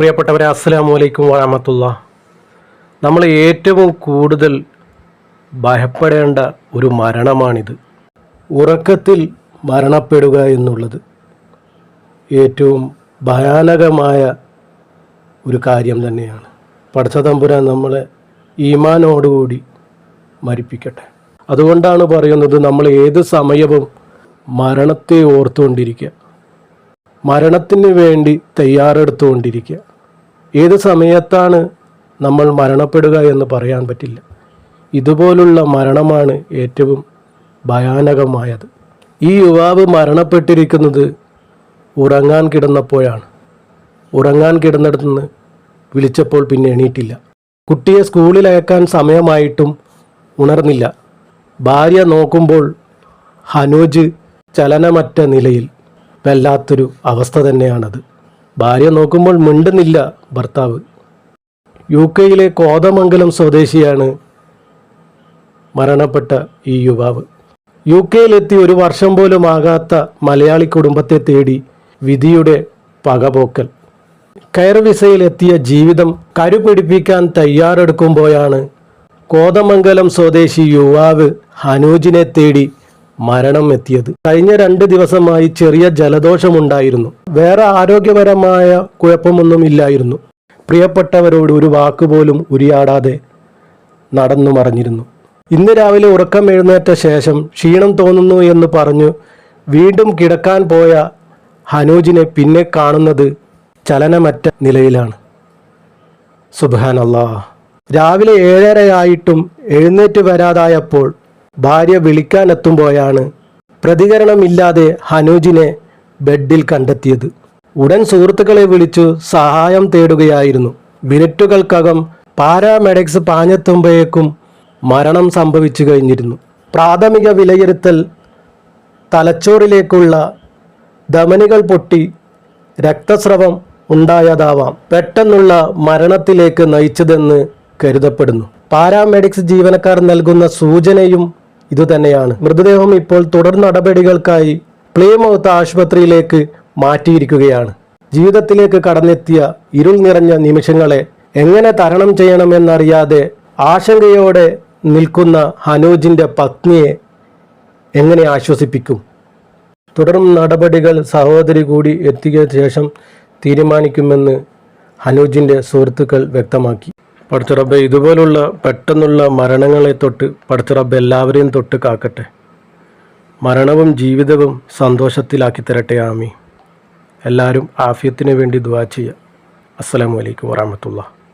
പ്രിയപ്പെട്ടവരെ അസ്സലാമു അലൈക്കും വറഹമത്തുള്ള. നമ്മൾ ഏറ്റവും കൂടുതൽ ഭയപ്പെടേണ്ട ഒരു മരണമാണിത്. ഉറക്കത്തിൽ മരണപ്പെടുക എന്നുള്ളത് ഏറ്റവും ഭയാനകമായ ഒരു കാര്യം തന്നെയാണ്. പടച്ചതമ്പുരാൻ നമ്മളെ ഈമാനോടുകൂടി മരിപ്പിക്കട്ടെ. അതുകൊണ്ടാണ് പറയുന്നത് നമ്മൾ ഏത് സമയവും മരണത്തെ ഓർത്തുകൊണ്ടിരിക്കുക. മരണത്തിന് വേണ്ടി തയ്യാറെടുത്തുകൊണ്ടിരിക്കുക. ഏത് സമയത്താണ് നമ്മൾ മരണപ്പെടുക എന്ന് പറയാൻ പറ്റില്ല. ഇതുപോലുള്ള മരണമാണ് ഏറ്റവും ഭയാനകമായത്. ഈ യുവാവ് മരണപ്പെട്ടിരിക്കുന്നത് ഉറങ്ങാൻ കിടന്നപ്പോഴാണ്. ഉറങ്ങാൻ കിടന്നിടത്തുനിന്ന് വിളിച്ചപ്പോൾ പിന്നെ എണീറ്റില്ല. കുട്ടിയെ സ്കൂളിൽ അയക്കാൻ സമയമായിട്ടും ഉണർന്നില്ല. ഭാര്യ നോക്കുമ്പോൾ ഹനോജ് ചലനമറ്റ നിലയിൽ വല്ലാത്തൊരു അവസ്ഥ തന്നെയാണത്. ഭാര്യ നോക്കുമ്പോൾ മിണ്ടുന്നില്ല ഭർത്താവ്. യു കെയിലെ കോതമംഗലം സ്വദേശിയാണ് മരണപ്പെട്ട ഈ യുവാവ്. യു കെയിലെത്തി ഒരു വർഷം പോലും ആകാത്ത മലയാളി കുടുംബത്തെ തേടി വിധിയുടെ പകപോക്കൽ. കയർ എത്തിയ ജീവിതം കരുപിടിപ്പിക്കാൻ തയ്യാറെടുക്കുമ്പോഴാണ് കോതമംഗലം സ്വദേശി യുവാവ് ഹനൂജിനെ തേടി മരണം എത്തിയത് കഴിഞ്ഞ രണ്ട് ദിവസമായി ചെറിയ ജലദോഷമുണ്ടായിരുന്നു. വേറെ ആരോഗ്യപരമായ കുഴപ്പമൊന്നും ഇല്ലായിരുന്നു പ്രിയപ്പെട്ടവരോട് ഒരു വാക്കുപോലും ഉരിയാടാതെ നടന്നു മറഞ്ഞിരുന്നു. ഇന്ന് രാവിലെ ഉറക്കം എഴുന്നേറ്റ ശേഷം ക്ഷീണം തോന്നുന്നു എന്ന് പറഞ്ഞു വീണ്ടും കിടക്കാൻ പോയ ഹനൂജിനെ പിന്നെ കാണുന്നത് ചലനമറ്റ നിലയിലാണ്. സുബാനല്ലാ രാവിലെ ഏഴരയായിട്ടും എഴുന്നേറ്റ് വരാതായപ്പോൾ ഭാര്യ വിളിക്കാനെത്തുമ്പോഴാണ് പ്രതികരണമില്ലാതെ ഹനൂജിനെ ബെഡിൽ കണ്ടെത്തിയത്. ഉടൻ സുഹൃത്തുക്കളെ വിളിച്ചു സഹായം തേടുകയായിരുന്നു. മിനിറ്റുകൾക്കകം പാരാമെഡിക്സ് പാഞ്ഞെത്തുമ്പോഴേക്കും മരണം സംഭവിച്ചു കഴിഞ്ഞിരുന്നു. പ്രാഥമിക വിലയിരുത്തൽ തലച്ചോറിലേക്കുള്ള ധമനികൾ പൊട്ടി രക്തസ്രവം ഉണ്ടായതാവാം. പെട്ടെന്നുള്ള മരണത്തിലേക്ക് നയിച്ചതെന്ന് കരുതപ്പെടുന്നു. പാരാമെഡിക്സ് ജീവനക്കാർ നൽകുന്ന സൂചനയും ഇതുതന്നെയാണ്. മൃതദേഹം ഇപ്പോൾ തുടർ നടപടികൾക്കായി പ്ലേമൗത്ത് ആശുപത്രിയിലേക്ക് മാറ്റിയിരിക്കുകയാണ്. ജീവിതത്തിലേക്ക് കടന്നെത്തിയ ഇരുൾ നിറഞ്ഞ നിമിഷങ്ങളെ എങ്ങനെ തരണം ചെയ്യണമെന്നറിയാതെ ആശങ്കയോടെ നിൽക്കുന്ന ഹനോജിന്റെ പത്നിയെ എങ്ങനെ ആശ്വസിപ്പിക്കും? തുടർന്ന് നടപടികൾ സഹോദരി കൂടി എത്തിയ ശേഷം തീരുമാനിക്കുമെന്ന് ഹനോജിന്റെ സുഹൃത്തുക്കൾ വ്യക്തമാക്കി. പടച്ചുറബ് ഇതുപോലുള്ള പെട്ടെന്നുള്ള മരണങ്ങളെ തൊട്ട് പടച്ചുറബ് എല്ലാവരെയും തൊട്ട് കാക്കട്ടെ. മരണവും ജീവിതവും സന്തോഷത്തിലാക്കി തരട്ടെ ആമി എല്ലാവരും ആഫിയത്തിന് വേണ്ടി ദുവാ ചെയ്യുക. അസ്സലാമു അലൈക്കും വറഹമത്തുള്ള